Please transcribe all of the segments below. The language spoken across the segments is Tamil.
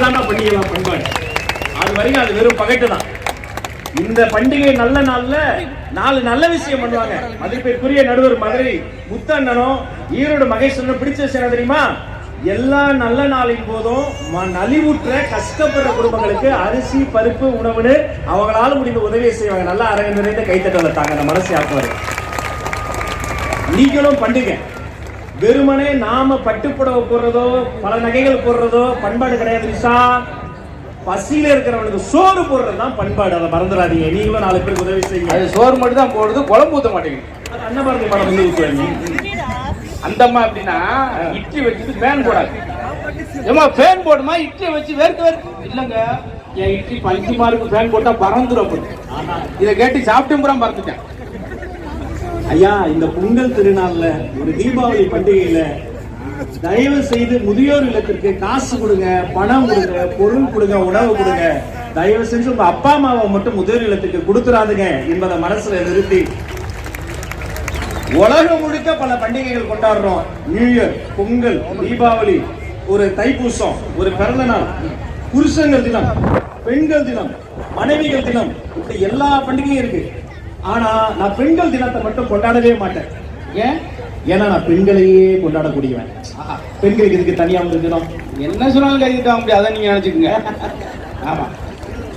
தாண்டா பண்ணிக்கலாம் பண்பாடு? அது வரைக்கும் அது வெறும் பகட்டு தான். இந்த பண்டிகை நல்ல நாள்ல நாலு நல்ல விஷயம் பண்ணுவாங்க. மதிப்பிற்குரிய நடுவர் மதுரை முத்தண்ணனும் ஈரோடு மகேஸ்வரனும் பிடிச்ச விஷயம் தெரியுமா? எல்லா நல்ல நாளின் போதும் நலிவுற்ற கஷ்டப்படுற குடும்பங்களுக்கு அரிசி பருப்பு உணவுன்னு அவங்களால முடிந்த உதவியை செய்வாங்க. நல்லா அரங்க நிறைந்த கைத்தட்டல தாங்க. அந்த மனசு ஆக்குவாரு நீங்களும் பண்டிகை. வெறுமனே நாம பட்டுப்புடவை போடுறதோ பல நகைகள் போடுறதோ பண்பாடு கிடையாது நிஷா. பசியில இருக்கிறவனுக்கு சோறு போடுறது தான் பண்பாடு. அதை மறந்துடாதீங்க. நீங்களும் நாலு பேருக்கு உதவி செய்யுங்க அது சோறு மட்டும் தான் போடுது குழம்பு ஊத்த மாட்டேங்குது. அது அன்னபாரதி படம் வந்து ஊத்துவாங்க அந்த அம்மா எப்படின்னா இட்லி வச்சுட்டு ஃபேன் போடாது. ஏமா ஃபேன் போடுமா? இட்லி வச்சு வேர்க்க வேர்க்க இல்லைங்க. என் இட்லி பஞ்சு மார்க்கு ஃபேன் போட்டா பறந்துரும் அப்படி. இதை கேட்டு சாப்பிட்டு புறம் பறந்துட்டேன் ஐயா இந்த பொங்கல் திருநாள்ல ஒரு தீபாவளி பண்டிகையில தயவு செய்து முதியோர் இல்லத்திற்கு காசு கொடுங்க பணம் கொடுங்க பொருள் கொடுங்க உணவு கொடுங்க. தயவு செஞ்சு உங்க அப்பா அம்மாவை மட்டும் முதியோர் இல்லத்துக்கு கொடுத்துறாதுங்க என்பதை மனசுல நிறுத்தி. உலகம் முழுக்க பல பண்டிகைகள் கொண்டாடுறோம். நியூ இயர் பொங்கல் தீபாவளி ஒரு தைப்பூசம் ஒரு பிறந்த நாள் புருஷங்கள் தினம் பெண்கள் தினம் மனைவிகள் தினம் இப்படி எல்லா பண்டிகையும் இருக்கு. ஆனா நான் பெண்கள் தினத்தை மட்டும் கொண்டாடவே மாட்டேன். ஏன்? ஏன்னா நான் பெண்களையே கொண்டாடக்கூடியவன். பெண்களுக்கு இதுக்கு தனியா தினம் என்ன சொன்னாலும் கருதிட்டா முடியாது அதை நீங்க நினைச்சுக்கோங்க. ஆமா.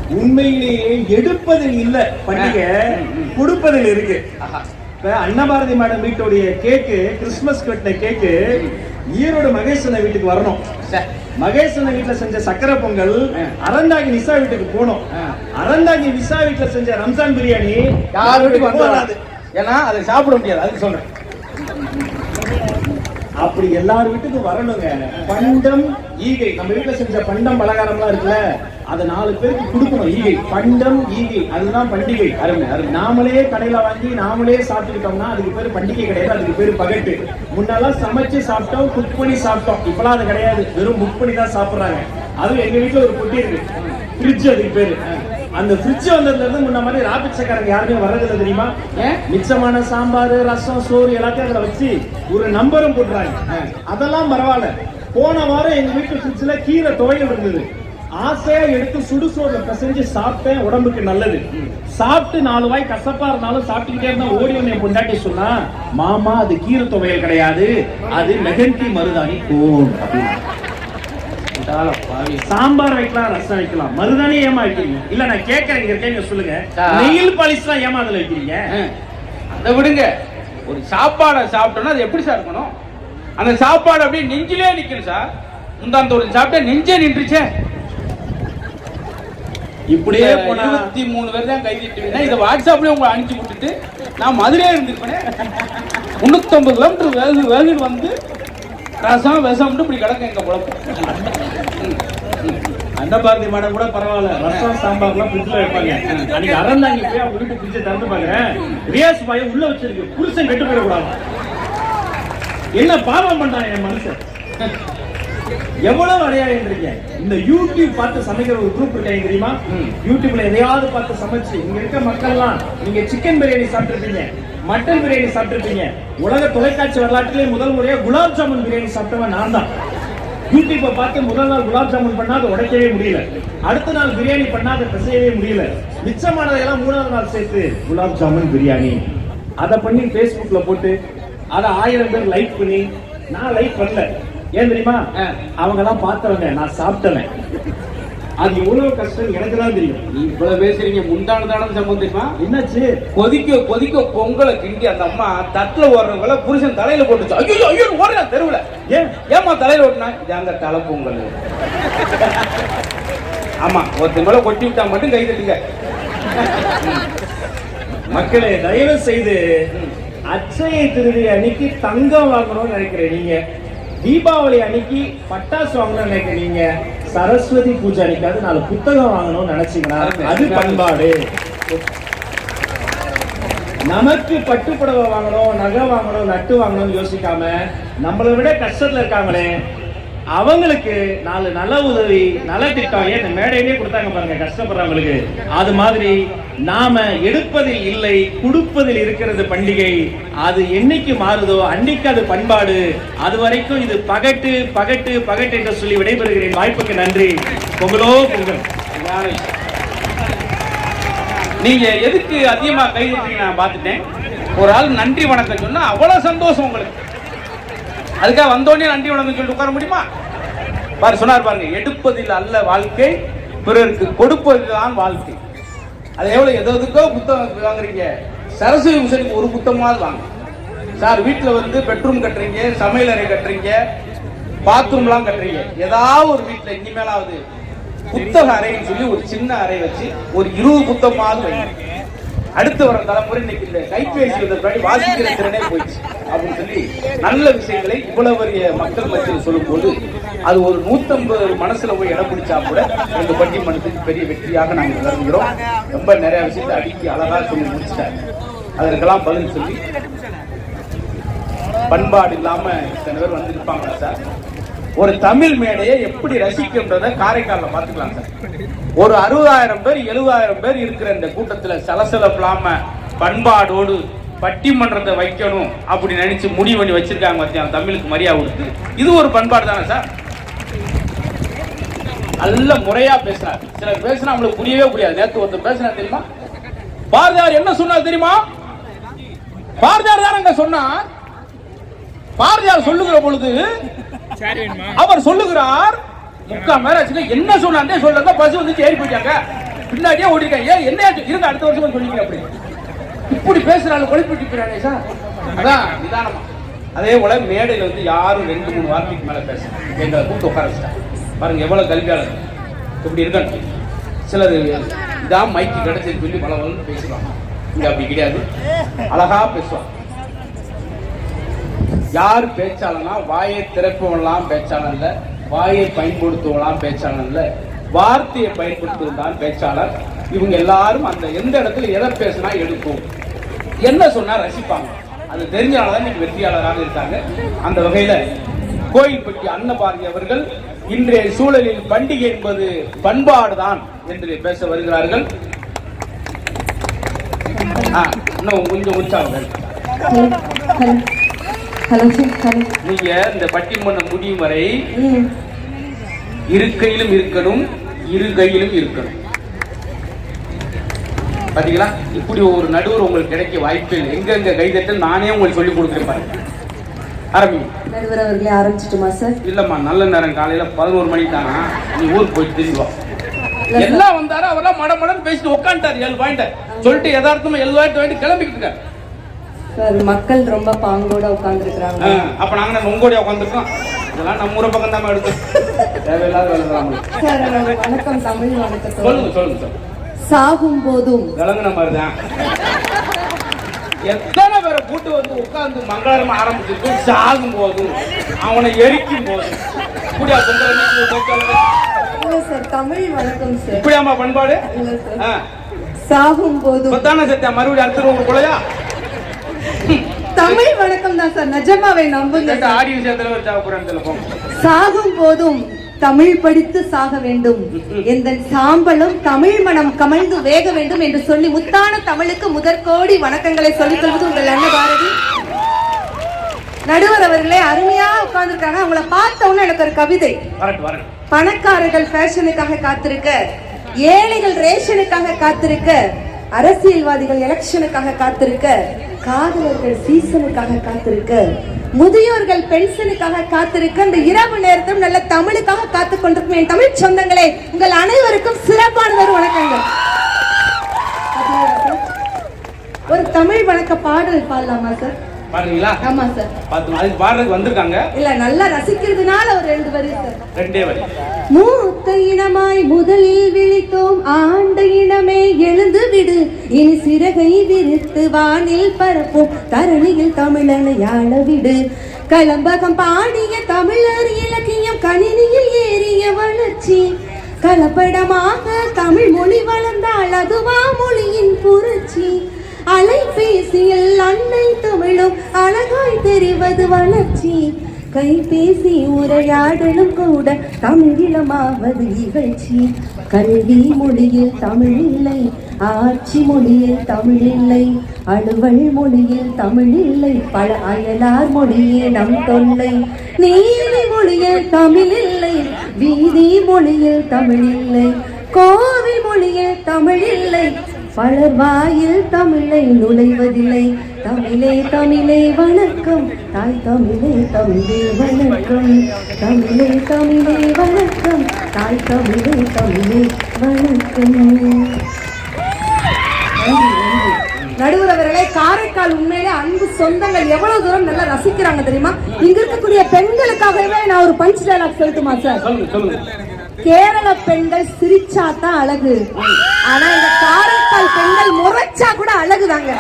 உண்மையிலேயே எடுப்பதில் இல்ல பண்டிகை. கொடுப்பதில் இருக்கு. ஆஹா. இப்ப அன்னபாரதி மேடம் வீட்டுடைய கேக்கு கிறிஸ்துமஸ் கட்டின கேக்கு ஈரோடு மகேசன வீட்டுக்கு வரணும். மகேசன வீட்டுல செஞ்ச சக்கரை பொங்கல். அறந்தாங்கி நிசா வீட்டுக்கு போனோம். அறந்தாங்கி நிசா வீட்டுல செஞ்ச ரம்ஜான் பிரியாணி யார் வீட்டுக்கு வராது ஏன்னா அதை சாப்பிட முடியாது அதுக்கு சொல்றேன் அப்படி எல்லார் வீட்டுக்கும் வரணுங்க. பண்டம் ஈகை. நம்ம வீட்டுல செஞ்ச பண்டம் பலகாரம்லாம் இருக்குல்ல அதை நாலு பேருக்கு கொடுக்கணும். ஈகை. பண்டம் ஈகை. அதுதான் பண்டிகை. அருமை, அருமை. நாமளே கடையில வாங்கி நாமளே சாப்பிட்டுக்கிட்டோம்னா அதுக்கு பேர் பண்டிகை கிடையாது. அதுக்கு பேர் பகட்டு. முன்னெல்லாம் சமைச்சு சாப்பிட்டோம் குக் பண்ணி சாப்பிட்டோம். இப்பெல்லாம் அது கிடையாது. வெறும் புக் பண்ணி தான் சாப்பிடுறாங்க. அதுவும் எங்க வீட்டுல ஒரு பொட்டி இருக்கு. ஃப்ரிட்ஜ் அதுக்கு பேரு. அந்த ஃப்ரிட்ஜ் வந்ததுல இருந்து முன்ன மாதிரி ராபிச்சக்காரங்க யாருமே வர்றதில்ல தெரியுமா? மிச்சமான சாம்பார் ரசம் சோறு எல்லாத்தையும் அதுல வச்சு ஒரு நம்பரும் போட்டுறாங்க. அதெல்லாம் பரவாயில்ல. போன வாரம் எங்க வீட்டு ஃப்ரிட்ஜ்ல கீரை துவையல் இருந்தது. ஆசையா எடுத்து சுடுசோறுல பிசைஞ்சு சாப்பிட்டேன். உடம்புக்கு நல்லது. சாப்பிட்டு நாலு வாய் கசப்பா இருந்தாலும் சாப்பிட்டுக்கிட்டே இருந்தா ஓடி வந்து பொண்டாட்டி சொன்னா மாமா அது கீரை துவையல் கிடையாது. அது மெகந்தி மருதாணி கோன் அப்படின்னு. சாம்பார் வைக்கலாம் ரசம் வைக்கலாம். மருதாணி ஏமா வைக்கிறீங்க? இல்ல நான் கேட்கறேன் இங்க இருக்கேன் சொல்லுங்க. நெயில் பாலிஷ் தான் ஏமா அதுல வைக்கிறீங்க? அதை விடுங்க. ஒரு சாப்பாடை சாப்பிட்டோம்னா அது எப்படி சார் இருக்கணும்? அந்த சாப்பாடு அப்படியே நெஞ்சிலே நிக்கணும் சார். முந்தாந்தோடு சாப்பிட்டா நெஞ்சே நின்றுச்சே. இப்படியே இருபத்தி மூணு பேர் தான் கை தட்டுவீங்கன்னா இதை வாட்ஸ்அப்லயே உங்களை அனுப்பிச்சு விட்டுட்டு நான் மதுரையே இருந்திருப்பேனே. முன்னூத்தம்பது கிலோமீட்டர் வேகு வேகுன்னு வந்து ரசம் விஷம்னு இப்படி கிடக்கு எங்க குழப்பம் அன்னபாரதி மேடம் கூட பரவாயில்ல. ரசம் சாம்பார்லாம் ஃப்ரிட்ஜ்ல வைப்பாங்க. அன்னைக்கு அறந்தாங்க போய் அவங்க வீட்டு ஃப்ரிட்ஜை திறந்து பாக்குறேன் ரியாஸ் பாய உள்ள வச்சிருக்கு. புருஷன் கெட்டு போயிடக்கூடாது என்ன பாவம் பண்றான் என் மனுஷன்? எவ்வளவு அடையாளன்றீங்க இந்த யூடியூப் பார்த்து சமைக்கிற ஒரு குரூப் இருக்காங்க தெரியுமா. யூடியூப்ல எதையாவது பார்த்து சமைச்சு இங்க இருக்க மக்கள்லாம் நீங்க சிக்கன் பிரியாணி சாப்பிட்டுருப்பீங்க மட்டன் பிரியாணி சாப்பிட்டுருப்பீங்க. உலக தொலைக்காட்சி வரலாற்றிலே முதல் முறையா குலாப் ஜாமுன் பிரியாணி சாப்பிட்டவன் நான் தான். யூடியூப்பை பார்த்து முதல் நாள் குலாப் ஜாமுன் பண்ணா அதை உடைக்கவே முடியல. அடுத்த நாள் பிரியாணி பண்ணா அதை பிசையவே முடியல. மிச்சமானதையெல்லாம் மூணாவது நாள் சேர்த்து குலாப் ஜாமுன் பிரியாணி அதை பண்ணி Facebookல போட்டு அதை ஆயிரம் பேர் லைக் பண்ணி நான் லைக் பண்ணல. ஏன் தெரியுமா. அவங்க எல்லாம் பார்த்தவங்க நான் சாப்பிட்டவன். அது எவ்வளவு கஷ்டம் எனக்கு தான் தெரியும். நீ இவ்வளவு பேசுறீங்க முந்தான தானம் சம்பந்தம் தெரியுமா? என்னாச்சு? கொதிக்க கொதிக்க பொங்கலை கிண்டி அந்த அம்மா தட்டுல ஓடுறவங்கள புருஷன் தலையில போட்டுச்சு. ஐயோ ஐயோ ஓடுறா தெருவுல. ஏன்? ஏமா தலையில ஓட்டுனா? இதாங்க தலை பொங்கல். ஆமா ஒருத்தன் மேல கொட்டி விட்டா மட்டும் கை தட்டுங்க. மக்களே தயவு செய்து அச்சய திருதி அன்னைக்கு தங்கம் வாங்கணும்னு நினைக்கிறேன் நீங்க. தீபாவளி அன்னைக்கு பட்டாசு வாங்கணும்னு நினைக்கிறீங்க சரஸ்வதி பூஜை அன்னைக்காவது நாலு புத்தகம் வாங்கணும்னு நினைச்சீங்கன்னா அது பண்பாடு. நமக்கு பட்டுப்புடவை வாங்கணும் நகை வாங்கணும் நட்டு வாங்கணும்னு யோசிக்காம நம்மளை விட கஷ்டத்துல இருக்காங்களே. அவங்களுக்கு நாலு நல்ல உதவி நல்ல திட்டம் ஏன் மேடையிலே கொடுத்தாங்க பாருங்க கஷ்டப்படுறவங்களுக்கு. அது மாதிரி நாம எடுப்பதில் இல்லை கொடுப்பதில் இருக்கிறது பண்டிகை. அது என்னைக்கு மாறுதோ அன்னைக்கு அது பண்பாடு. அது வரைக்கும் இது பகட்டு பகட்டு பகட்டு என்று சொல்லி விடைபெறுகிறேன். வாய்ப்புக்கு நன்றி. பொங்கலோ பொங்கல். நீங்க எதுக்கு அதிகமா கை நான் பார்த்துட்டேன். ஒரு ஆள் நன்றி வணக்கம் சொன்னா அவ்வளவு சந்தோஷம் உங்களுக்கு. அதுக்காக வந்தோடனே நன்றி வணக்கம் சொல்லிட்டு உட்கார முடியுமா? பாரு சொன்னார் பாருங்க எடுப்பதில் அல்ல வாழ்க்கை பிறருக்கு கொடுப்பதுதான் வாழ்க்கை. அது எவ்வளவு எதோ எதுக்கோ புத்தகம் வாங்குறீங்க. சரஸ்வதி பூசணிக்கு ஒரு புத்தகமாவது வாங்க. சார் வீட்டில் வந்து பெட்ரூம் கட்டுறீங்க சமையல் அறை கட்டுறீங்க பாத்ரூம்லாம் கட்டுறீங்க. ஏதாவது ஒரு வீட்டில் இனிமேலாவது புத்தக அறைன்னு சொல்லி ஒரு சின்ன அறை வச்சு ஒரு இருபது புத்தகமாவது வைங்க. அடுத்து வர தலைமுறை இன்னைக்கு இந்த கைபேசி வந்த பின்னாடி வாசிக்கிற திறனே போயிடுச்சு. அப்படின்னு சொல்லி நல்ல விஷயங்களை இவ்வளவு பெரிய மக்கள் மத்தியில் சொல்லும்போது அது ஒரு நூத்தம்பது மனசுல போய் இடம் பிடிச்சா கூட எங்க பட்டிமன்றத்துக்கு பெரிய வெற்றியாக நாங்கள் கருதுகிறோம் ரொம்ப நிறைய விஷயத்தை அடிக்கி அழகா சொல்லி முடிச்சிட்டாங்க அதற்கெல்லாம் பதில் சொல்லி பண்பாடு இல்லாம இத்தனை பேர் வந்திருப்பாங்களா சார்? ஒரு தமிழ் மேடையை எப்படி ரசிக்கின்றத காரைக்கால பாத்துக்கலாம் சார். ஒரு அறுபதாயிரம் பேர் எழுபதாயிரம் பேர் இருக்கிற இந்த கூட்டத்துல சலசலப்பு பண்பாடோடு பட்டிமன்றத்தை வைக்கணும் அப்படி நினைச்சு முடிவு பண்ணி வச்சிருக்காங்க மத்தியானம் தமிழுக்கு மரியாதை கொடுத்து. இது ஒரு பண்பாடு தானே சார்? நல்ல முறையா பேசுறாரு. சில பேசுனா அவங்களுக்கு புரியவே புரியாது. நேற்று ஒருத்தர் பேசுனா தெரியுமா? பாரதியார் என்ன சொன்னார் தெரியுமா? பாரதியார் தானங்க சொன்னார். பாரதியார் சொல்லுகிற பொழுது அவர் சொல்லுகிறார் முக்கா மேல என்ன சொன்னாண்டே சொல்றாங்க பஸ் வந்து ஏறி போயிட்டாங்க. பின்னாடியே ஓடிருக்காங்க ஏன் என்ன? இருங்க அடுத்த வருஷம் சொல்லிங்க அப்படி. இப்படி பேசுறாங்க கொலைப்பிட்டு சார். அதான் நிதானமா. அதே போல மேடையில வந்து யாரும் ரெண்டு மூணு வார்த்தைக்கு மேல பேச எங்களை கூப்பிட்டு உட்கார வச்சுட்டாங்க. பாருங்க எவ்வளவு கல்வியாளர். இப்படி இருக்காங்க. சிலர் இதான் மைக்கு கிடைச்சது சொல்லி பல வந்து பேசுவாங்க. இங்க அப்படி கிடையாது. அழகா பேசுவாங்க. யார் பேச்சாளனா வாயை திறப்பவன்லாம் பேச்சாளன் வாயை பயன்படுத்துவலாம் பேச்சாளன் இல்ல. வார்த்தையை பயன்படுத்துவதுதான் பேச்சாளர். இவங்க எல்லாரும் அந்த எந்த இடத்துல எதை பேசினா எடுக்கும்? என்ன சொன்னா ரசிப்பாங்க. அது தெரிஞ்சால தான் இன்னைக்கு வெற்றியாளராக இருக்காங்க. அந்த வகையில கோயில்பட்டி அன்னபாரதி அவர்கள் இன்றைய சூழலில் பண்டிகை என்பது பண்பாடுதான் என்று பேச வருகிறார்கள். ஆ, இன்னும் கொஞ்சம் உற்சாகம் நீங்க இந்த பட்டிமன்றம் முடியும் வரை இருக்கையிலும் இருக்கணும் இரு கையிலும் இருக்கணும். பாத்தீங்களா? இப்படி ஒரு நடுவர் உங்களுக்கு கிடைக்க வாய்ப்பு இல்லை. எங்க எங்க கைதட்டல் நானே உங்களுக்கு சொல்லி பாருங்க. ஆரம்பிங்க. நடுவர் அவர்களே ஆரம்பிச்சிட்டுமா சார் இல்லம்மா நல்ல நேரம். காலையில பதினோரு மணிக்கு தானா? நீ ஊருக்கு போயிட்டு திரும்பி வா. இல்ல சார். எல்லாம் வந்தாரு அவரெல்லாம் மட மடன்னு பேசிட்டு உட்காந்துட்டாரு ஏழு பாயிண்ட் சொல்லிட்டு யதார்த்தமா ஏழு பாயிண்ட் வாங்கிட்டு கிளம்பிக்கிட்டு இருக்காரு. சார் மக்கள் ரொம்ப பாங்கோட உட்கார்ந்துருக்குறாங்க. ஆ, அப்ப நாங்க நம்ம உங்கோடைய உட்காந்துருக்கோம் இதெல்லாம் நம்ம ஊரை பக்கம் தான் எடுத்து தேவையில்லாத. சார் வணக்கம் தமிழ் வணக்கத்தோட. சொல்லுங்க சொல்லுங்க சொல்லுங்க. சாகும் போதும் விளங்குன மாதிரி தான் எத்தனை பேரை கூட்டு வந்து உட்கார்ந்து மங்களகரமா ஆரம்பிச்சிருக்கு சாகும் போதும் அவனை எரிக்கும் போதும் இப்படியா சார் தமிழ் வணக்கம் சார். இப்படியாம்மா பண்பாடு? சார். சாகும் போதும் இப்பதானே சத்தியா மறுபடியும் அடுத்த ஒரு கொலையா? தமிழ் வணக்கம் தான் சார். நிஜமாவே நம்புங்க சாகும் போதும் தமிழ் படித்து சாக வேண்டும். எந்த சாம்பலும் தமிழ் மனம் கமழ்ந்து வேக வேண்டும் என்று சொல்லி முத்தான தமிழுக்கு முதற்கோடி வணக்கங்களை சொல்லிக் கொள்வது உங்கள் அண்ணன் பாரதி நடுவர் அவர்களே அருமையா உட்கார்ந்துருக்காங்க. அவங்கள பார்த்த உடனே எனக்கு ஒரு கவிதை. பணக்காரர்கள் ஃபேஷனுக்காக காத்திருக்க ஏழைகள் ரேஷனுக்காக காத்திருக்க அரசியல்வாதிகள் எலெக்ஷனுக்காக காத்திருக்க காதலர்கள் சீசனுக்காக காத்திருக்க. முதியோர்கள் பென்ஷனுக்காக காத்திருக்க. இந்த இரவு நேரத்தில் நல்ல தமிழுக்காக காத்து கொண்டிருக்கும் என் தமிழ் சொந்தங்களே உங்கள் அனைவருக்கும் சிறப்பானவர் வணக்கங்கள். ஒரு தமிழ் வணக்க பாடல் பாடலாமா சார்? பாருங்களா? ஆமா சார் பார்த்து அதுக்கு பாடுறதுக்கு வந்திருக்காங்க. இல்ல நல்லா ரசிக்கிறதுனால ஒரு ரெண்டு வரி சார் ரெண்டே வரி. மூத்த இனமாய் முதலில் விழித்தோம். ஆண்ட இனமே எழுந்து விடு. இனி சிறகை விரித்து வானில் பரப்போம். தரணியில் தமிழனை ஆள விடு. கலம்பகம் பாடிய தமிழர் இலக்கியம் கணினியில் ஏறிய வளர்ச்சி. கலப்படமாக தமிழ் மொழி வளர்ந்தால் அதுவா மொழியின் புரட்சி. அலைபேசியில் அன்னை தமிழும் அழகாய் தெரிவது வளர்ச்சி. கைபேசி உரையாடலும் கூட தமிழிலமாவது இகழ்ச்சி கல்வி மொழியில் தமிழ் இல்லை ஆட்சி மொழியில் தமிழ் இல்லை அலுவல் மொழியில் தமிழ் இல்லை பல அயலார் மொழியே நம் தொல்லை. நீதி மொழியில் தமிழ் இல்லை வீதி மொழியில் தமிழ் இல்லை கோவில் மொழியில் தமிழ் இல்லை பலர் வாயில் தமிழை நுழைவதில்லை. தமிழே தமிழே வணக்கம். தாய் தமிழே தமிழே வணக்கம். தமிழே தமிழே வணக்கம். தாய் தமிழே தமிழே வணக்கம். நடுவர் அவர்களே காரைக்கால் உண்மையிலே அன்பு சொந்தங்கள் எவ்வளவு தூரம் நல்லா ரசிக்கிறாங்க தெரியுமா? இங்க இருக்கக்கூடிய பெண்களுக்காகவே நான் ஒரு பஞ்ச் டைலாக் செலுத்துமா சார் சொல்லுங்க. கேரள பெண்கள் சிரிச்சாதான் அழகு. ஆனா இந்த காரைக்கால் பெண்கள் முறைச்சா கூட அழகுதாங்க.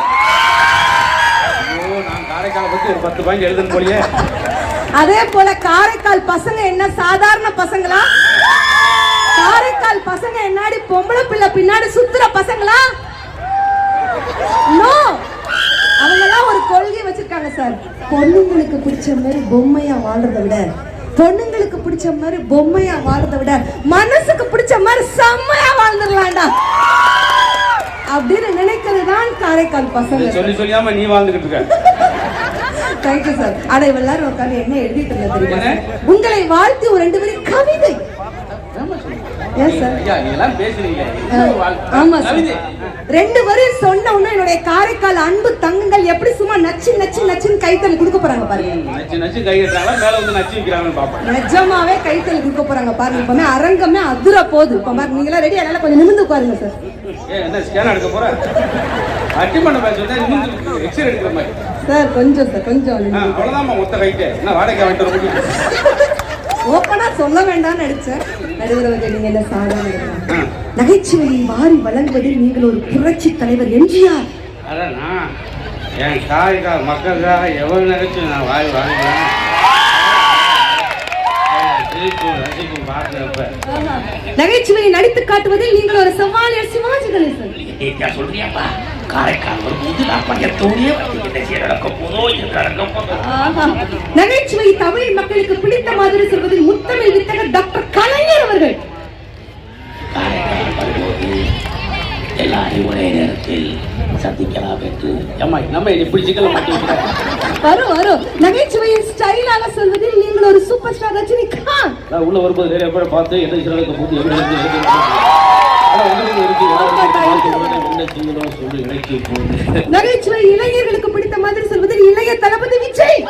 அதே போல காரைக்கால் பசங்க என்ன சாதாரண பசங்களா? காரைக்கால் பசங்க என்னாடி பொம்பளை பிள்ளை பின்னாடி சுத்துற பசங்களா? நோ அவங்க எல்லாம் ஒரு கொள்கை வச்சிருக்காங்க சார். பொண்ணுங்களுக்கு பிடிச்ச மாதிரி பொம்மையா வாழ்றதை விட பொண்ணுங்களுக்கு பிடிச்ச மாதிரி பொம்மையா வாழ்றதை விட மனசுக்கு பிடிச்ச மாதிரி செம்மையா வாழ்ந்துடலாம்டா. அப்படின்னு நினைக்கிறது தான் காரைக்கால் பசங்க. சொல்லி சொல்லியாம நீ வாழ்ந்துகிட்டு இருக்க. தேங்க்யூ சார் ஆனா எல்லாரும் உட்கார்ந்து என்ன எழுதிட்டு இருந்தா தெரியுமா? உங்களை வாழ்த்தி ஒரு ரெண்டு வரி கவிதை. எல்லாம் பேசுறீங்க. ஆமா சார் ரெண்டு வரி சொன்ன உடனே என்னுடைய காரைக்கால் அன்பு தங்கங்கள் எப்படி சும்மா நச்சு நச்சு நச்சுன்னு கைத்தல் கொடுக்க போறாங்க பாருங்க. நச்சு நச்சு மேல வந்து நச்சு நிஜமாவே கைத்தல் கொடுக்க போறாங்க பாருங்க. இப்ப அரங்கமே அதிர போகுது. இப்ப பாருங்க நீங்களா ரெடி அதனால கொஞ்சம் நிமிந்து உட்காருங்க சார் ஏ என்ன ஸ்கேன் எடுக்க போற? அட்டிமண்ட பேச வந்து எக்ஸ்ரே எடுக்கிற மாதிரி. சார் கொஞ்சம் சார் கொஞ்சம் மொத்த கைட்டு என்ன வாடகை வாங்கிட்டு ஓப்பனா சொல்ல வேண்டாம்னு நடிச்சேன் நடுவரவர்கள் நீங்க என்ன சாதாரண. நகைச்சுவையை வாரி வழங்குவதில் நீங்கள் ஒரு புரட்சி தலைவர் எம்ஜிஆர். அதான் என் காரைக்கால் மக்களுக்காக எவ்வளவு நினைச்சு நான் வாய் வாங்குவேன்? நகைச்சுவையை நடித்து காட்டுவதில் நீங்கள் ஒரு சவாலியர் சிவாஜி கணேசன். சொல்றியாப்பா? காரைக்கால் வரும்போது நான் நடக்க போதோ நடக்க போதோ. ஆஹா. நகைச்சுவை தமிழ் மக்களுக்கு பிடித்த மாதிரி சொல்வதில் முத்தமிழ் வித்தகர் டாக்டர் கலைஞர் அவர்கள். காரைக்கால் வரும்போது எல்லாரையும் ஒரே நேரத்தில் சந்திக்கலாம் என்று ஏம்மா நம்ம இப்படி சிக்கல மாட்டேங்கிற வரும் வரும். நகைச்சுவையின் ஸ்டைலாக சொல்வதில் நீங்கள் ஒரு சூப்பர் ஸ்டார் ரஜினிகாந்த். நான் உள்ள வரும்போது நிறைய பேரை பார்த்து என்ன சிறக்க போது எப்படி நகைச்சுவை இளைஞர்களுக்கு பிடித்த மாதிரி சொல்வதில் இளைய தளபதி விஜய்.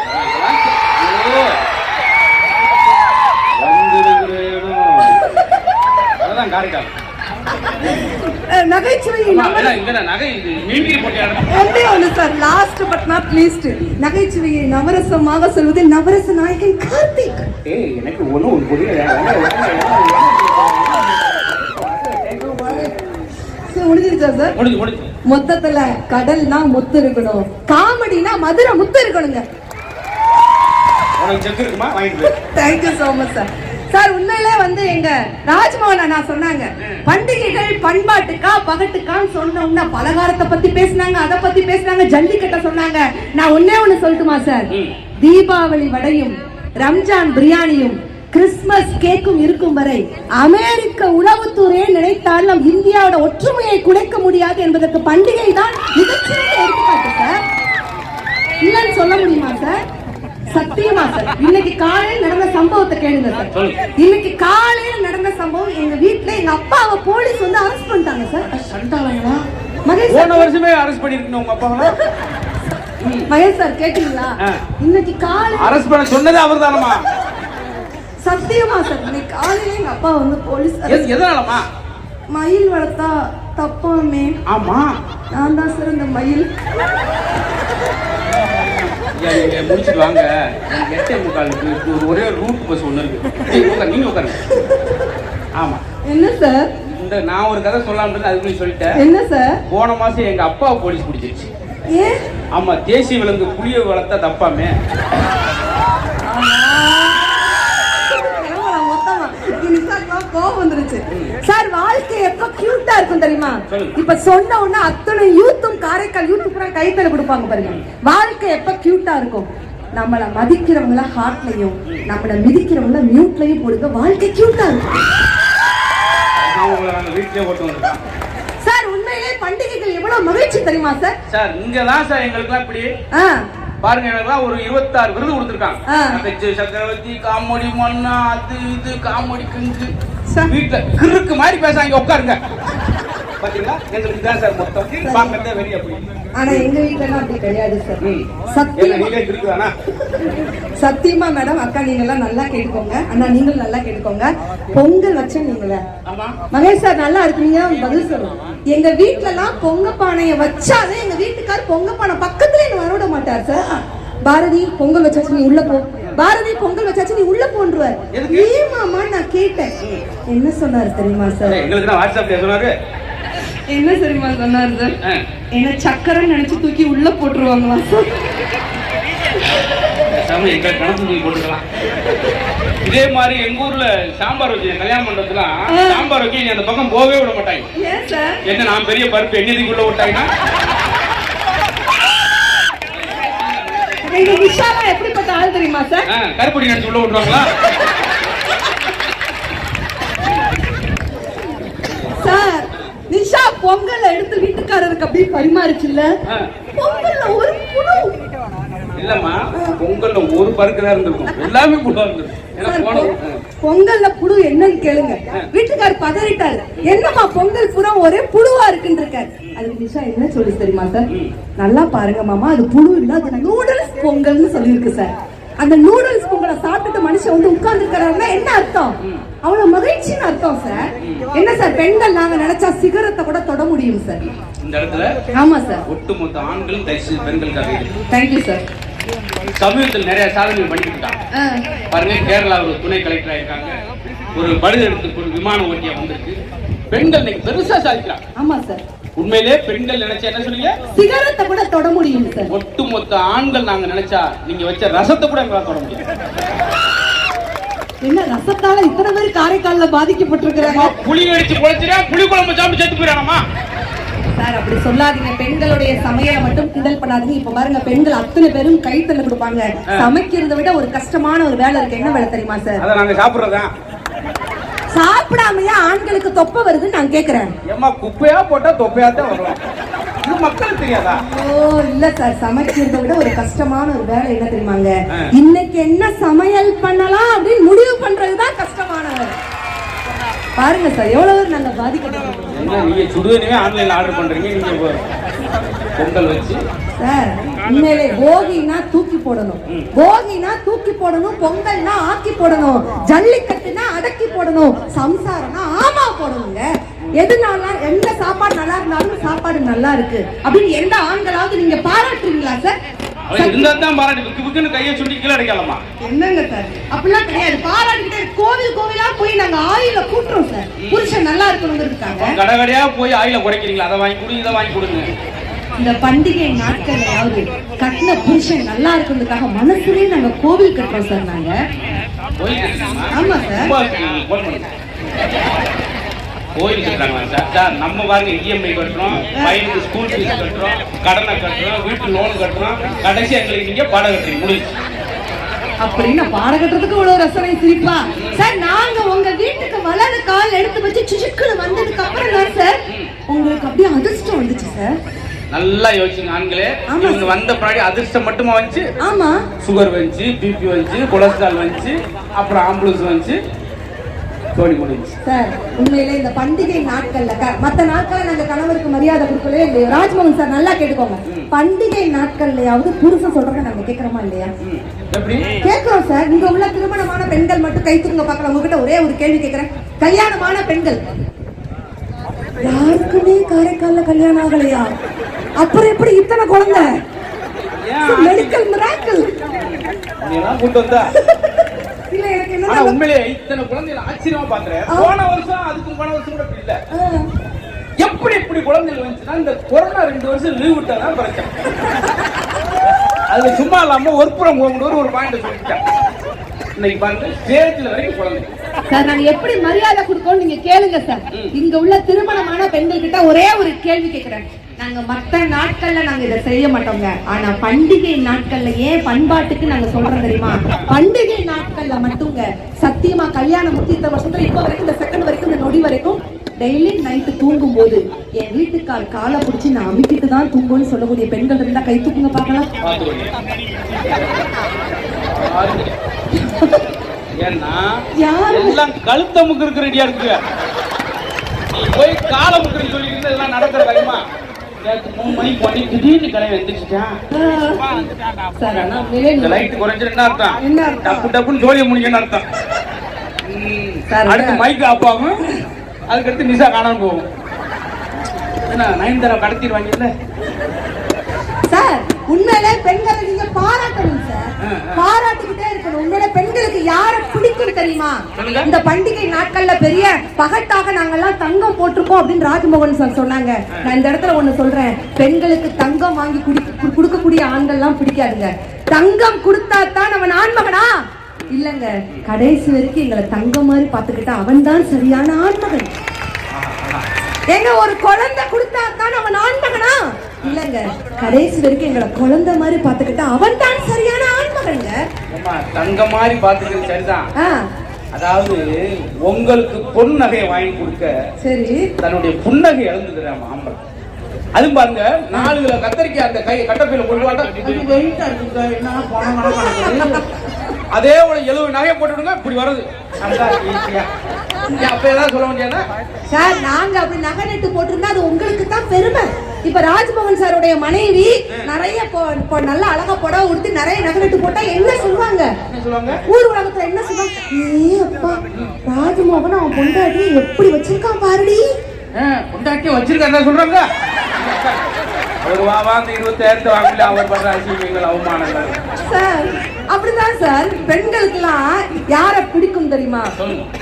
நகைச்சுவையை நவரசமாக சொல்வதில் நவரச நாயகன் கார்த்திக். எனக்கு ஒரு புரியல சரி, முடிஞ்சிருச்சா சார் மொத்தத்துல கடல்னா முத்து இருக்கணும். காமெடினா மதுரை முத்து இருக்கணுங்க. Thank you so much sir sir உண்மையிலே வந்து எங்க ராஜ்மோகன் அண்ணா சொன்னாங்க பண்டிகைகள் பண்பாட்டுக்கா பகட்டுக்கான்னு சொன்ன உடனே பலகாரத்தை பத்தி பேசினாங்க அதை பத்தி பேசினாங்க ஜல்லிக்கட்டை சொன்னாங்க. நான் ஒன்னே ஒண்ணு சொல்லட்டுமா சார். தீபாவளி வடையும் ரம்ஜான் பிரியாணியும் கிறிஸ்மஸ் கேக்கும் இருக்கும் வரை அமெரிக்க உளவுத்துறையை நினைத்தால் நம் இந்தியாவோட ஒற்றுமையை குலைக்க முடியாது என்பதற்கு பண்டிகை தான் மிகச்சிறந்த எடுத்துக்காட்டு சார். இல்லைன்னு சொல்ல முடியுமா சார்? சத்தியமா சார். இன்னைக்கு காலையில் நடந்த சம்பவத்தை கேளுங்க சார். இன்னைக்கு காலையில நடந்த சம்பவம் எங்க வீட்ல எங்க அப்பாவை போலீஸ் வந்து அரெஸ்ட் பண்ணிட்டாங்க சார். மகேஷ் போன வருஷமே அரெஸ்ட் பண்ணிருக்கணும் உங்க அப்பாவா. மகேஷ் சார் கேட்டீங்களா ஆ. இன்னைக்கு காலை அரெஸ்ட் பண்ண சொன்னதே அவர் தானமா சத்தியமா சார் இன்னைக்கு காலையில எங்க அப்பா வந்து போலீஸ் எதனாலமா மயில் வளர்த்தா தப்பாமே. ஆமா. நான் தான் சார் இந்த மயில். ஐயா, நீங்க முடிச்சிட்டு வாங்க. எனக்கு எட்டே முக்காலுக்கு இப்போ ஒரு ஒரே ரூட் பஸ் ஒண்ணு இருக்கு நீங்க உட்காரு, நீங்க உட்காருங்க. ஆமா. என்ன சார்? இந்த நான் ஒரு கதை சொல்லலாம்னு அதுக்குள்ளே சொல்லிட்டேன் என்ன சார்? போன மாசம் எங்க அப்பா போலீஸ் பிடிச்சிருச்சு. ஏன்? ஆமா தேசிய விலங்கு புளிய வளர்த்தா தப்பாமே கிளம்பலாம் மொத்தமா. இன்னைக்கு சார் நான் கோவம் வந்துருச்சு. சார் வாழ்க்கை எப்ப கியூட்டா இருக்கும் தெரியுமா. இப்ப சொன்ன உடனே அத்தனை யூத்தும் காரைக்கால் யூத் பூரா கைத்தல கொடுப்பாங்க பாருங்க. வாழ்க்கை எப்ப கியூட்டா இருக்கும்? நம்மள மதிக்கிறவங்கள ஹார்ட்லயும் நம்மள மிதிக்கிறவங்கள மியூட்லயும் போடுங்க வாழ்க்கை கியூட்டா இருக்கும். சார் உண்மையிலே பண்டிகைகள் எவ்வளவு மகிழ்ச்சி தெரியுமா சார்? சார் இங்க தான் சார் எங்களுக்குலாம் இப்படி. பாருங்க எனக்குலாம் ஒரு இருபத்தாறு விருது கொடுத்துருக்காங்க. சக்கரவர்த்தி காமெடி மன்னா அது இது காமெடி கிங்கு. வீட்டுல கிறுக்கு மாதிரி பேசாங்க உட்காருங்க. பாத்தீங்களா? எங்களுக்கு தான் சார் மொத்தம். பார்க்கறதே வெளியே போய் ஆனா எங்க எல்லாம் அப்படி கிடையாது சார் சத்தியமா சத்தியமா மேடம் அக்கா நீங்க எல்லாம் நல்லா கேட்டுக்கோங்க. அண்ணா நீங்களும் நல்லா கேட்டுக்கோங்க. பொங்கல் வச்ச நீங்களே மகேஷ் சார் நல்லா இருக்கீங்க பதில் சொல்லணும் எங்க வீட்ல எல்லாம் பொங்க பானைய வச்சாலே எங்க வீட்டுக்கார் பொங்க பானை பக்கத்துல என்ன வரவிட மாட்டார் சார் பாரதி பொங்கல் வச்சாச்சு நீ உள்ள போ. பாரதி பொங்கல் வச்சாச்சு நீ உள்ள போன்றுவார். எதுக்கு? ஏன் மாமா நான் கேட்டேன். என்ன சொன்னாரு தெரியுமா சார் எங்களுக்கு வாட்ஸ்அப்ல சொன்னாரு. என்ன தெரியுமா சொன்னாரு சார். என்ன சக்கரை நினைச்சு தூக்கி உள்ள போட்டுருவாங்களா சார்? எங்க கணக்கு தூக்கி போட்டுக்கலாம். இதே மாதிரி எங்க ஊர்ல சாம்பார் வச்சு கல்யாண மண்டபத்துல சாம்பார் வைக்க நீ அந்த பக்கம் போகவே விட மாட்டாங்க. என்ன நான் பெரிய பருப்பு எண்ணெய்க்குள்ள விட்டாங்கன்னா விஷாலா எப்படிப்பட்ட ஆள் தெரியுமா சார்? கருப்படி நினைச்சு உள்ள விட்டுருவாங்களா சார் நிஷா பொங்கல் எடுத்து வீட்டுக்காரருக்கு அப்படியே பரிமாறிச்சுல்ல. பொங்கல்ல ஒரு புழு. இல்லம்மா பொங்கல்ல ஒரு பருக்கு தான் இருந்திருக்கும். எல்லாமே புடுவா இருந்திருக்கும். பொங்கல்ல புழு என்னன்னு கேளுங்க. வீட்டுக்கார் பதறிட்டாரு. என்னம்மா பொங்கல் பூரா ஒரே புழுவா இருக்குன்னு இருக்காரு அதுக்கு நிஷா என்ன சொல்லி தெரியுமா சார்? நல்லா பாருங்க மாமா அது புழு இல்ல அது நூடுல்ஸ் பொங்கல்னு சொல்லியிருக்கு சார். அந்த நூடுல்ஸ் பொங்கலை சாப்பிட்டுட்டு மனுஷன் வந்து உட்கார்ந்து என்ன அர்த்தம்? அவ்வளவு மகிழ்ச்சின்னு அர்த்தம் சார் என்ன சார் பெண்கள் நாங்க நினைச்சா சிகரத்தை கூட தொட முடியும் சார் இந்த இடத்துல ஆமா சார் ஒட்டுமொத்த ஆண்களும் தரிசு பெண்களுக்காக. தேங்க்யூ சார் சமூகத்தில் நிறைய சாதனைகள் பண்ணிட்டு பாருங்க கேரளா ஒரு துணை கலெக்டர் ஆயிருக்காங்க. ஒரு பழுது எடுத்து ஒரு விமான ஓட்டியா வந்திருக்கு. பெண்கள் இன்னைக்கு பெருசா சாதிக்கிறாங்க. ஆமா சார் உண்மையிலே பெண்கள் நினைச்சா என்ன சொன்னீங்க சிகரத்தை கூட தொட முடியும் சார் ஒட்டுமொத்த ஆண்கள் நாங்க நினைச்சா நீங்க வச்ச ரசத்தை கூட எங்களால தொட முடியும் என்ன ரசத்தால இத்தனை பேர் காரைக்கால்ல பாதிக்கப்பட்டிருக்கிறாங்க? புளி அடிச்சு குழைச்சிடா புளி குழம்பு சாப்பிட்டு செத்து போயிடாமா சார் அப்படி சொல்லாதீங்க. பெண்களுடைய சமையலை மட்டும் கிண்டல் பண்ணாதீங்க. இப்ப பாருங்க பெண்கள் அத்தனை பேரும் கைத்தல கொடுப்பாங்க. சமைக்கிறதை விட ஒரு கஷ்டமான ஒரு வேலை இருக்கு. என்ன வேலை தெரியுமா சார் அதை நாங்க சாப்பிடுறதா? சாப்பிடாமையா ஆண்களுக்கு தொப்பை வருதுன்னு நான் கேக்குறேன். ஏமா குப்பையா போட்டா தொப்பையா தான் வரும் தெரியாதா? ஓ இல்ல சார் சமைக்கிறதை விட ஒரு கஷ்டமான ஒரு வேலை என்ன தெரியுமாங்க. இன்னைக்கு என்ன சமையல் பண்ணலாம் அப்படின்னு முடிவு பண்றதுதான் கஷ்டமான வேலை பாருங்க சார் எவ்வளவு நாங்க பாதிக்கப்பட்டிருக்கோம் என்ன நீங்க சுடுதண்ணியே ஆன்லைன்ல ஆர்டர் பண்றீங்க நீங்க இப்போ பொங்கல் வச்சு. சார் உண்மையிலே போகினா தூக்கி போடணும். போகினா தூக்கி போடணும் பொங்கல்னா ஆக்கி போடணும் ஜல்லிக்கட்டுனா அடக்கி போடணும் சம்சாரம்னா ஆமா போடணுங்க. எதுனால எந்த சாப்பாடு நல்லா இருந்தாலும் சாப்பாடு நல்லா இருக்கு. அப்படின்னு எந்த ஆண்களாவது நீங்க பாராட்டுறீங்களா சார்? என்னங்க சார்? அப்படிலாம் கிடையாது. பாராட்டிக்கிட்டே கோவில் கோவிலா போய் நாங்க ஆயில கூட்டுறோம் சார். புருஷன் நல்லா இருக்கணுங்கிறதுக்காக. கடை கடையா போய் ஆயில குறைக்கிறீங்களா அதை வாங்கி கொடு இதை வாங்கி கொடுங்க. இந்த பண்டிகை நாட்கள்லயாவது கட்டின புருஷன் நல்லா இருக்கிறதுக்காக மனசுலயே நாங்க கோவில் கட்டுறோம் சார் நாங்க? ஆமா சார். கோயில் கட்டுறாங்களா சார்? சார் நம்ம பாருங்க இஎம்ஐ கட்டுறோம் பையனுக்கு ஸ்கூல் ஃபீஸ் கட்டுறோம் கடனை கட்டுறோம் வீட்டு லோன் கட்டுறோம். கடைசி எங்களுக்கு நீங்க பாடம் கட்டுறீங்க முடிஞ்சு அப்படின்னு பாட கட்டுறதுக்கு இவ்வளவு ரசனை சிரிப்பா? சார் நாங்க உங்க வீட்டுக்கு வலது கால் எடுத்து வச்சு சுசுக்குன்னு வந்ததுக்கு அப்புறம் தான் சார் உங்களுக்கு அப்படியே அதிர்ஷ்டம் வந்துச்சு சார். நல்லா யோசிச்சுங்க ஆண்களே. இவங்க வந்த பின்னாடி அதிர்ஷ்டம் மட்டுமா வந்துச்சு? ஆமா. சுகர் வந்துச்சு பிபி வந்துச்சு கொலஸ்ட்ரால் வந்துச்சு அப்புறம் ஆம்புலன்ஸ் வந்துச்சு. சார் உண்மையிலே இந்த பண்டிகை நாட்கள்ல மத்த நாட்கள்ல நாங்க கணவருக்கு மரியாதை கொடுக்கவே இல்லையோ. ராஜ்மோகன் சார் நல்லா கேட்டுக்கோங்க. பண்டிகை நாட்கள்லயாவது புருஷன் சொல்றத நாங்க கேக்குறோமா இல்லையா? கேக்குறோம் சார். இங்க உள்ள திருமணமான பெண்கள் மட்டும் கை தூங்க உங்ககிட்ட ஒரே ஒரு கேள்வி கேக்குறேன். கல்யாணமான பெண்கள். யாருக்குமே காரைக்கால்ல கல்யாணம் ஆகலையா? அப்புறம் எப்படி இத்தனை குழந்தை? மெடிக்கல் மிராக்கிள் நீ எல்லாம் கூட்டு வந்தா? இல்ல எனக்கு ஆனா என்ன உண்மையிலே இத்தனை குழந்தைகள் ஆச்சரியமா பாக்குறேன் போன வருஷம் அதுக்கு போன வருஷம் கூட இல்ல. எப்படி இப்படி குழந்தைகள் வந்துச்சுன்னா இந்த கொரோனா ரெண்டு வருஷம் லீவ் விட்டாதான் பிரச்சனை. அதுல சும்மா இல்லாம ஒர்க் ஃப்ரம் ஹோம் ஒரு பாயிண்ட் சொல்லிட்டேன். இன்னைக்கு பாருங்க ஸ்டேஜ்ல வரைக்கும் குழந்தை. சார் நாங்க எப்படி மரியாதை கொடுக்கோம் நீங்க கேளுங்க சார். இங்க உள்ள திருமணமான பெண்கள் கிட்ட ஒரே ஒரு கேள்வி கேக்குறேன். நாங்க மத்த நாட்கள்ல நாங்க இதை செய்ய மாட்டோங்க. ஆனா பண்டிகை நாட்கள்ல ஏன் பண்பாட்டுக்கு நாங்க சொல்றோம் தெரியுமா? பண்டிகை நாட்கள்ல மட்டுங்க. சத்தியமா கல்யாண முக்கியத்த வருஷத்துல இப்ப வரைக்கும் இந்த செகண்ட் வரைக்கும் இந்த நொடி வரைக்கும் டெய்லி நைட்டு தூங்கும் போது என் வீட்டுக்கார் காலை பிடிச்சி நான் அமுக்கிட்டு தான் தூங்கும்னு சொல்லக்கூடிய பெண்கள் இருந்தா கை தூக்குங்க பார்க்கலாம். ஏன்னா கழுத்த முக்கு ரெடியா இருக்கு போய் கால முக்குன்னு எல்லாம் நடக்கிற கைமா நேத்து மூணு மணிக்கு பண்ணி திடீர்னு எந்திரிச்சிட்டான் லைட் என்ன அர்த்தம்? டப்பு டப்புன்னு ஜோலியை முடிக்கணும்னு அர்த்தம். அடுத்து இல்ல. மைக் ஆஃப் ஆகும். அதுக்கடுத்து நிசா காணாம போகும். என்ன நயன்தாரா கடத்திடுவாங்கல்ல? சார் உண்மையிலே பெண்களை நீங்க பாராட்டணும் சார். பாராட்டிக்கிட்டே இருக்கணும். உண்மையிலே பெண்களுக்கு யார பிடிக்கும் தெரியுமா. இந்த பண்டிகை நாட்கள்ல பெரிய பகட்டாக நாங்கெல்லாம் தங்கம் போட்டிருக்கோம் அப்படின்னு ராஜ்மோகன் சார் சொன்னாங்க. நான் இந்த இடத்துல ஒண்ணு சொல்றேன். பெண்களுக்கு தங்கம் வாங்கி கொடுக்கக்கூடிய ஆண்கள்லாம் பிடிக்காதுங்க. தங்கம் கொடுத்தா தான் அவன் ஆண்மகனா? இல்லங்க. கடைசி வரைக்கும் எங்களை தங்கம் மாதிரி பாத்துக்கிட்டா அவன் தான் சரியான ஆண்மகன். எங்க ஒரு குழந்தை கொடுத்தா தான் அவன் ஆண்மகனா? இல்லங்க. கடைசி வரைக்கும் எங்களை குழந்தை மாதிரி பாத்துக்கிட்டா அவன் தான் சரியான ஆண்மகன்ங்க தங்க மாதிரி பாத்துக்கிறது சரிதான். ஆ, அதாவது உங்களுக்கு பொன் நகையை வாங்கி கொடுக்க சரி. தன்னுடைய புன்னகை இழந்துக்கிறான் ஆம்பளை அது பாருங்க நாலு கிலோ கத்தரிக்காய் அந்த கை கட்டப்பையில கொண்டு வாட்டா. அதே ஒரு எழுபது நகையை போட்டு விடுங்க இப்படி வருது அப்ப ஏதாவது சொல்ல முடியாதா சார் நாங்க அப்படி நகை நட்டு போட்டிருந்தா அது உங்களுக்கு தான் பெருமை. இப்ப ராஜ்மோகன் சாருடைய மனைவி நிறைய நல்ல அழகா புடவை உடுத்தி நிறைய நகை நட்டு போட்டா என்ன சொல்லுவாங்க? என்ன சொல்லுவாங்க? ஊர் உலகத்துல என்ன சொல்லுவாங்க? ஏ அப்பா ராஜ்மோகன் அவன் பொண்டாட்டி எப்படி வச்சிருக்கான் பாருடி? கொண்டாட்டி வச்சிருக்காங்க சொல்றாங்க? அவர் வா வாங்க இருபத்தாயிரத்தை வாங்கல அவர் பண்ற அசிங்கங்கள் அவமானங்கள். சார் அப்படிதான் சார். பெண்களுக்கெல்லாம் யார பிடிக்கும் தெரியுமா.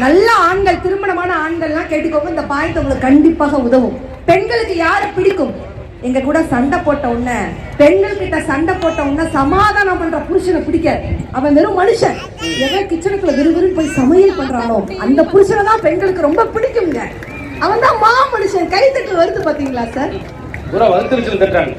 நல்ல ஆண்கள் திருமணமான ஆண்கள்லாம் கேட்டுக்கோங்க இந்த பாயிண்ட் உங்களுக்கு கண்டிப்பாக உதவும். பெண்களுக்கு யார பிடிக்கும்? எங்க கூட சண்டை போட்ட உடனே பெண்கள் கிட்ட சண்டை போட்ட உடனே சமாதானம் பண்ற புருஷனை பிடிக்காது. அவன் வெறும் மனுஷன். எவன் கிச்சனுக்குள்ள விறுவிறுன்னு போய் சமையல் பண்றானோ அந்த புருஷனை தான் பெண்களுக்கு ரொம்ப பிடிக்குங்க அவன் தான் மா மனுஷன். கை தட்டு வருது பாத்தீங்களா சார் பூரா வலுத்திருச்சு தட்டுறாங்க.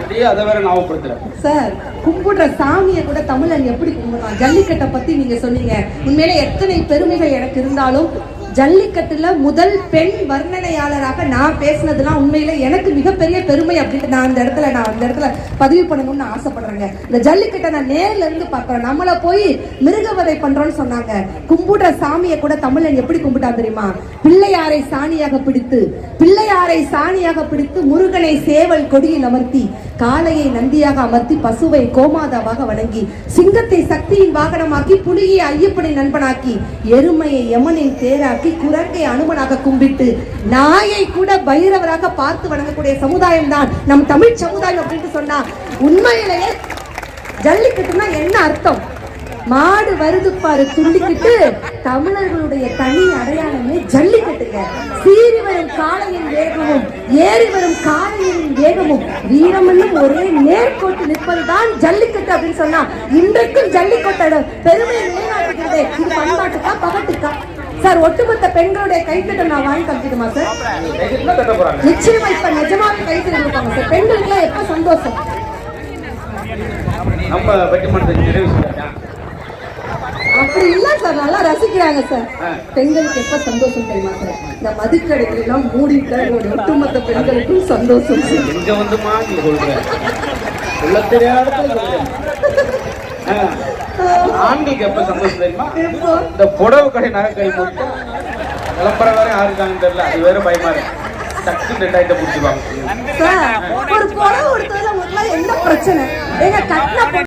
அப்படியே அதை வேற ஞாபகப்படுத்துறேன் சார் கும்பிடுற சாமியை கூட தமிழன் எப்படி கும்பிடுறான்? ஜல்லிக்கட்டை பத்தி நீங்க சொன்னீங்க. உண்மையிலே எத்தனை பெருமைகள் எனக்கு இருந்தாலும் ஜல்லிக்கட்டுல முதல் பெண் வர்ணனையாளராக நான் பேசினதுலாம் உண்மையில எனக்கு மிகப்பெரிய பெருமை அப்படின்ட்டு நான் அந்த இடத்துல நான் அந்த இடத்துல பதிவு பண்ணணும்னு ஆசைப்படுறேங்க. இந்த ஜல்லிக்கட்டை நான் நேர்ல இருந்து பாக்குறேன் நம்மள போய் மிருகவதை பண்றோம்னு சொன்னாங்க. கும்பிடுற சாமியை கூட தமிழன் எப்படி கும்பிட்டா தெரியுமா? பிள்ளையாரை சாணியாக பிடித்து பிள்ளையாரை சாணியாக பிடித்து முருகனை சேவல் கொடியில் அமர்த்தி காளையை நந்தியாக அமர்த்தி பசுவை கோமாதாவாக வணங்கி சிங்கத்தை சக்தியின் வாகனமாக்கி புலியை ஐயப்பனை நண்பனாக்கி எருமையை யமனின் தேராக்கி குரங்கை அனுமனாக கும்பிட்டு நாயை கூட பைரவராக பார்த்து வணங்கக்கூடிய சமுதாயம் தான் நம் தமிழ் சமுதாயம் அப்படின்ட்டு சொன்னா உண்மையிலேயே ஜல்லிக்கட்டுனா என்ன அர்த்தம்? மாடு வருது பாரு துள்ளிக்கிட்டு தமிழர்களுடைய தனி அடையாளமே ஜல்லிக்கட்டுங்க. சீறி வரும் காளையின் வேகமும் ஏறி வரும் காளையின் வேகமும் வீரமன்னும் ஒரே நேர்கோட்டு நிற்பதுதான் ஜல்லிக்கட்டு அப்படின்னு சொன்னா இன்றைக்கும் ஜல்லிக்கட்டோட பெருமை நிலைநாட்டுகிறது. இது பண்பாட்டுக்கா பகட்டுக்கா? சார் ஒட்டுமொத்த பெண்களுடைய கைத்திட்டம் நான் வாங்கி காமிக்கணுமா சார்? நிச்சயமா இப்ப நிஜமாவே கைத்திட்டம் இருப்பாங்க சார். பெண்களுக்கு எப்ப சந்தோஷம்? நம்ம நிறைவு அப்படி இல்ல சார் நல்லா ரசிக்கிறாங்க சார். பெண்களுக்கு எப்ப சந்தோஷம் தெரியுமா சார் இந்த மதுக்கடைகள் எல்லாம் மூடிட்டா என்னுடைய ஒட்டுமொத்த பெண்களுக்கும் சந்தோஷம் சொல்ல தெரியாத ஆண்களுக்கு எப்ப சந்தோஷம் தெரியுமா? இந்த புடவை கடை நகை கை போட்டு விளம்பர வேற யாருக்காங்கன்னு தெரியல. அது வேற பயமா இருக்கு. டக்குன்னு ரெண்டாயிரத்தை பிடிச்சிப்பாங்க சார் ஒரு புடவை கொடுத்ததுல என்ன பிரச்சனை? கட்டின